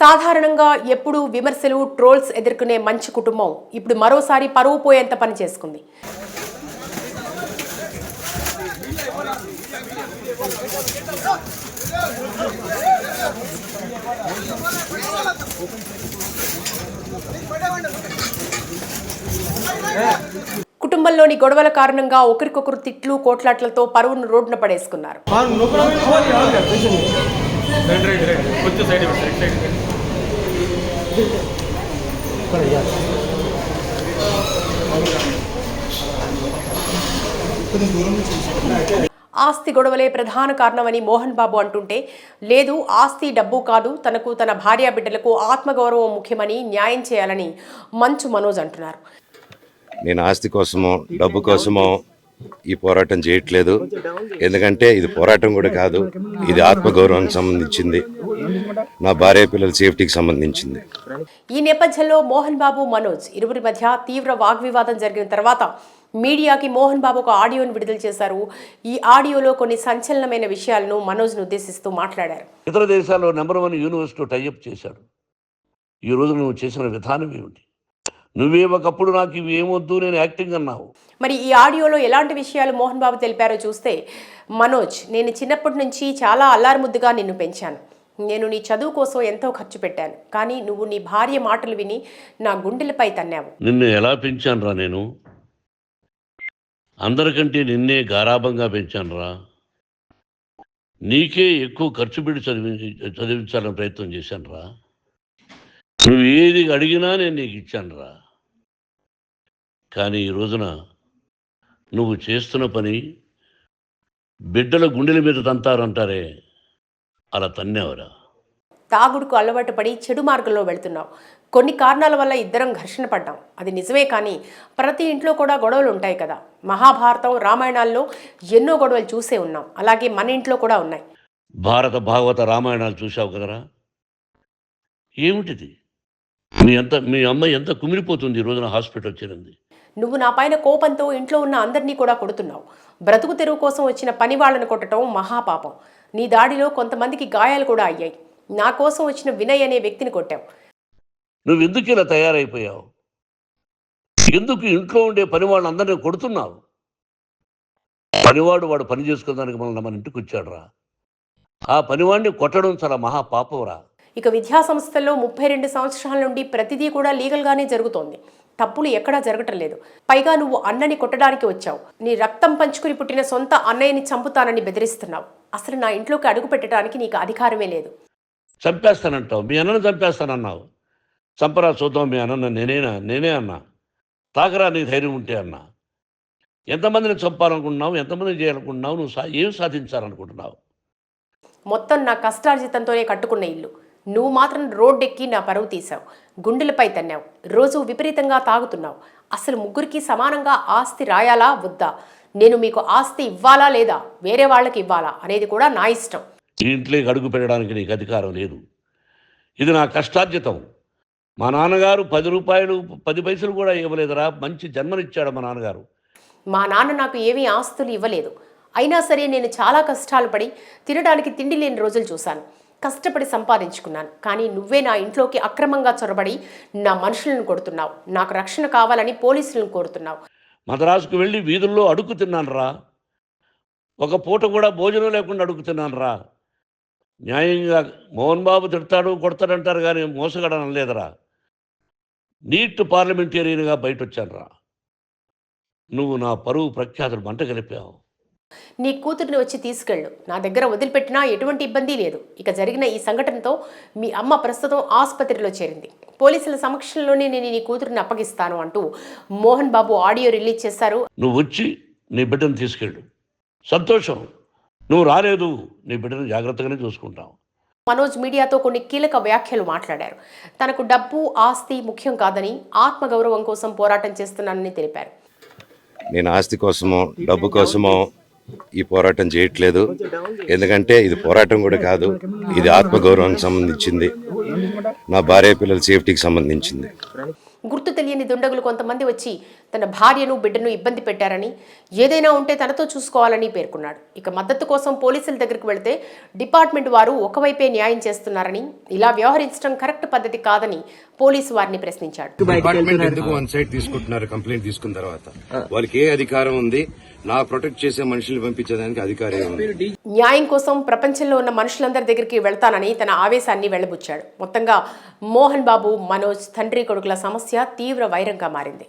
సాధారణంగా ఎప్పుడూ విమర్శలు ట్రోల్స్ ఎదుర్కొనే మంచి కుటుంబం. ఇప్పుడు మరోసారి పరువు పోయేంత పని చేసుకుంది. కుటుంబంలోని గొడవల కారణంగా ఒకరికొకరు తిట్లు కోట్లాట్లతో పరువును రోడ్డున పడేసుకున్నారు. రైట్ రైట్ రైట్ కొంచెం సైడ్ ఇవ్వండి రైట్ సైడ్ ఆస్తి గొడవలే ప్రధాన కారణమని మోహన్ బాబు అంటుంటే లేదు ఆస్తి డబ్బు కాదు తనకు తన భార్యా బిడ్డలకు ఆత్మగౌరవం ముఖ్యమని న్యాయం చేయాలని మంచు మనోజ్ అంటున్నారు. నేను ఆస్తి కోసమో డబ్బు కోసమో ఈ పోరాటం చేయట్లేదు. ఎందుకంటే ఇది పోరాటం కూడా కాదు ఇది ఆత్మగౌరవానికి సంబంధించింది. నా భార్య పిల్లల సేఫ్టీకి సంబంధించింది. ఈ నేపథ్యంలో మోహన్ బాబు మనోజ్ ఇరువురి మధ్య తీవ్ర వాగ్వివాదం జరిగిన తర్వాత మీడియాకి మోహన్ బాబు ఒక ఆడియోను విడుదల చేశారు. ఈ ఆడియోలో కొన్ని సంచలనమైన విషయాలను మనోజ్ను ఉద్దేశిస్తూ మాట్లాడారు. ఇతర దేశాల్లో నెంబర్ వన్ యూనివర్సిటీ టైఅప్ చేశాడు ఈ రోజు నువ్వు చేసిన విధానం ఏమిటి? నువ్వే ఒకప్పుడు నాకు ఇవి ఏమొద్దు నేను యాక్టింగ్ అన్నావు. మరి ఈ ఆడియోలో ఎలాంటి విషయాలు మోహన్ బాబు తెలిపారో చూస్తే మనోజ్ నేను చిన్నప్పటి నుంచి చాలా అల్లారుముద్దుగా నిన్ను పెంచాను. నేను నీ చదువు కోసం ఎంతో ఖర్చు పెట్టాను. కానీ నువ్వు నీ భార్య మాటలు విని నా గుండెలపై తన్నావు. నిన్ను ఎలా పెంచానురా నేను? అందరికంటే నిన్నే గారాభంగా పెంచానురా నీకే ఎక్కువ ఖర్చు పెట్టి చదివి చదివించాలని ప్రయత్నం చేశానురా నువ్వు ఏది అడిగినా నేను నీకు ఇచ్చానురా కానీ ఈ రోజున నువ్వు చేస్తున్న పని బిడ్డల గుండెల మీద తంతారంటారే అలా తన్నావురా? తాగుడుకు అలవాటు పడి చెడు మార్గంలో వెళ్తున్నావు. కొన్ని కారణాల వల్ల ఇద్దరం ఘర్షణ పడ్డాం. అది నిజమే కానీ ప్రతి ఇంట్లో కూడా గొడవలు ఉంటాయి కదా. మహాభారతం రామాయణాల్లో ఎన్నో గొడవలు చూసే ఉన్నాం. అలాగే మన ఇంట్లో కూడా ఉన్నాయి. భారత భాగవత రామాయణాలు చూసావు కదరా? ఏమిటిది? మీ ఎంత మీ అమ్మ ఎంత కుమిలిపోతుంది ఈ రోజున హాస్పిటల్ చేరింది? నువ్వు నా పైన కోపంతో ఇంట్లో ఉన్న అందరినీ కూడా కొడుతున్నావు. బ్రతుకు తెరువు కోసం వచ్చిన పని వాళ్ళని కొట్టడం మహాపాపం. నీ దాడిలో కొంతమందికి గాయాలు కూడా అయ్యాయి. నా కోసం వచ్చిన వినయ్ అనే వ్యక్తిని కొట్టావు. నువ్వు ఎందుకు ఇలా తయారైపోయావు? ఎందుకు ఇంట్లో ఉండే పని వాళ్ళందరినీ కొడుతున్నావు? పనివాడు వాడు పని చేసుకోవడానికి మనల్ని మన ఇంటికి వచ్చాడురా. ఆ పనివాడిని కొట్టడం చాలా మహా పాపంరా ఇక విద్యా సంస్థల్లో ముప్పై రెండు సంవత్సరాల నుండి ప్రతిదీ కూడా లీగల్గానే జరుగుతోంది. తప్పులు ఎక్కడా జరగటం లేదు. పైగా నువ్వు అన్నని కొట్టడానికి వచ్చావు. నీ రక్తం పంచుకుని పుట్టిన సొంత అన్నయ్యని చంపుతానని బెదిరిస్తున్నావు. అసలు నా ఇంట్లోకి అడుగు పెట్టడానికి నీకు అధికారమే లేదు. చంపేస్తానంటావు. మీ అన్నను చంపేస్తానన్నావు. చంపరా చూద్దాం మీ అన్న నేనేనా? నేనే అన్నా. తాకరా నీ ధైర్యం ఉంటే అన్నా. ఎంతమందిని చంపాలనుకుంటున్నావు? ఎంతమందిని చేయాలనుకుంటున్నావు? నువ్వు ఏం సాధించాలనుకుంటున్నావు? మొత్తం నా కష్టార్జితంతోనే కట్టుకున్న ఇల్లు. నువ్వు మాత్రం రోడ్డెక్కి నా పరువు తీశావు. గుండెలపై తన్నావు. రోజు విపరీతంగా తాగుతున్నావు. అసలు ముగ్గురికి సమానంగా ఆస్తి రాయాలా? వద్దా? నేను మీకు ఆస్తి ఇవ్వాలా లేదా? వేరే వాళ్ళకి ఇవ్వాలా? అనేది కూడా నా ఇష్టం. ఇంట్లోకి అడుగు పెట్టడానికి నీకు అధికారం లేదు. ఇది నా కష్టార్జితం. మా నాన్నగారు పది రూపాయలు పది పైసలు కూడా ఇవ్వలేదురా. మంచి జన్మనిచ్చాడు మా నాన్నగారు. మా నాన్న నాకు ఏమీ ఆస్తులు ఇవ్వలేదు. అయినా సరే నేను చాలా కష్టాలు పడి తినడానికి తిండి లేని రోజులు చూశాను. కష్టపడి సంపాదించుకున్నాను. కానీ నువ్వే నా ఇంట్లోకి అక్రమంగా చొరబడి నా మనుషులను కొడుతున్నావు. నాకు రక్షణ కావాలని పోలీసులను కోరుతున్నావు. మద్రాసుకు వెళ్ళి వీధుల్లో అడుగు తిన్నాను రా ఒక పూట కూడా భోజనం లేకుండా అడుగుతున్నాను రా న్యాయంగా మోహన్ బాబు తిడతాడు కొడతాడంటారు కానీ మోసగడనం లేదురా. నీట్ పార్లమెంటేరియన్గా బయట వచ్చాను రా నువ్వు నా పరువు ప్రఖ్యాతులు మంట కలిపావు. నీ కూతురిని వచ్చి తీసుకెళ్ళు. నా దగ్గర వదిలిపెట్టినా ఎటువంటి ఇబ్బంది లేదు. ఇక జరిగిన ఈ సంఘటనతో మీ అమ్మ ప్రస్తుతం ఆసుపత్రిలో చేరింది. పోలీసుల సమక్షంలోనే నేను నీ కూతురిని అప్పగిస్తాను అంటూ మోహన్ బాబు ఆడియో రిలీజ్ చేశారు. నువ్వు వచ్చి నీ బిడ్డను తీసుకెళ్ళు. సంతోషం. నువ్వు రాలేదు. నీ బిడ్డను జాగ్రత్తగానే చూసుకుంటావు. మనోజ్ మీడియాతో కొన్ని కీలక వ్యాఖ్యలు మాట్లాడారు. తనకు డబ్బు ఆస్తి ముఖ్యం కాదని ఆత్మగౌరవం కోసం పోరాటం చేస్తున్నానని తెలిపారు. నేను ఆస్తి కోసమో డబ్బు కోసమో ఈ పోరాటం చేయట్లేదు. ఎందుకంటే ఇది పోరాటం కూడా కాదు ఇది ఆత్మగౌరవానికి సంబంధించింది. నా భార్య పిల్లల సేఫ్టీకి సంబంధించింది. గుర్తు తెలియని దుండగులు కొంతమంది వచ్చి తన భార్యను బిడ్డను ఇబ్బంది పెట్టారని ఏదైనా ఉంటే తనతో చూసుకోవాలని పేర్కొన్నాడు. ఇక మద్దతు కోసం పోలీసుల దగ్గరికి వెళితే డిపార్ట్మెంట్ వారు ఒకవైపే న్యాయం చేస్తున్నారని ఇలా వ్యవహరించడం కరెక్ట్ పద్ధతి కాదని పోలీసు వారిని ప్రశ్నించాడు. డిపార్ట్మెంట్ ఎందుకు వన్ సైడ్ తీసుకుంటున్నారు కంప్లైంట్ తీసుకున్న తర్వాత? వాళ్ళకి ఏ అధికారం ఉంది? నా ప్రొటెక్ట్ చేసే మనుషుల్ని పంపించేదానికి అధికారి న్యాయం కోసం ప్రపంచంలో ఉన్న మనుషులందరి దగ్గరికి వెళ్తానని తన ఆవేశాన్ని వెళ్ళబుచ్చాడు. మొత్తంగా మోహన్ బాబు మనోజ్ తండ్రి కొడుకుల సమస్య తీవ్ర వైరంగా మారింది.